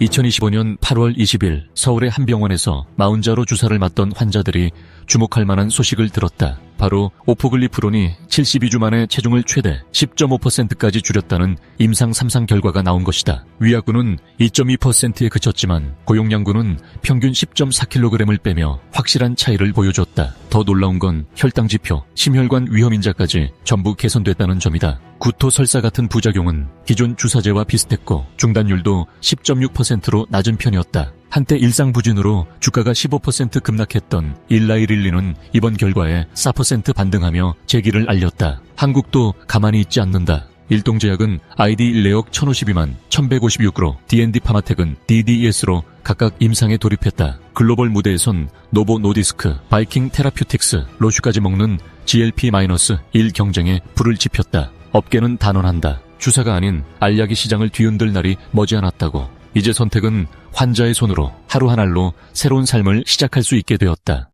2025년 8월 20일 서울의 한 병원에서 마운자로 주사를 맞던 환자들이 주목할 만한 소식을 들었다. 바로 오포글리프론이 72주 만에 체중을 최대 10.5%까지 줄였다는 임상 3상 결과가 나온 것이다. 위약군은 2.2%에 그쳤지만 고용량군은 평균 10.4kg을 빼며 확실한 차이를 보여줬다. 더 놀라운 건 혈당 지표, 심혈관 위험인자까지 전부 개선됐다는 점이다. 구토 설사 같은 부작용은 기존 주사제와 비슷했고 중단율도 10.6%로 낮은 편이었다. 한때 일상부진으로 주가가 15% 급락했던 일라이릴리는 이번 결과에 4% 반등하며 재기를 알렸다. 한국도 가만히 있지 않는다. 일동제약은 ID 1레역 1052만 1156으로 D&D 파마텍은 DDES로 각각 임상에 돌입했다. 글로벌 무대에선 노보 노디스크, 바이킹 테라퓨틱스, 로슈까지 먹는 GLP-1 경쟁에 불을 지폈다. 업계는 단언한다. 주사가 아닌 알약이 시장을 뒤흔들 날이 머지않았다고. 이제 선택은 환자의 손으로 하루 한 알로 새로운 삶을 시작할 수 있게 되었다.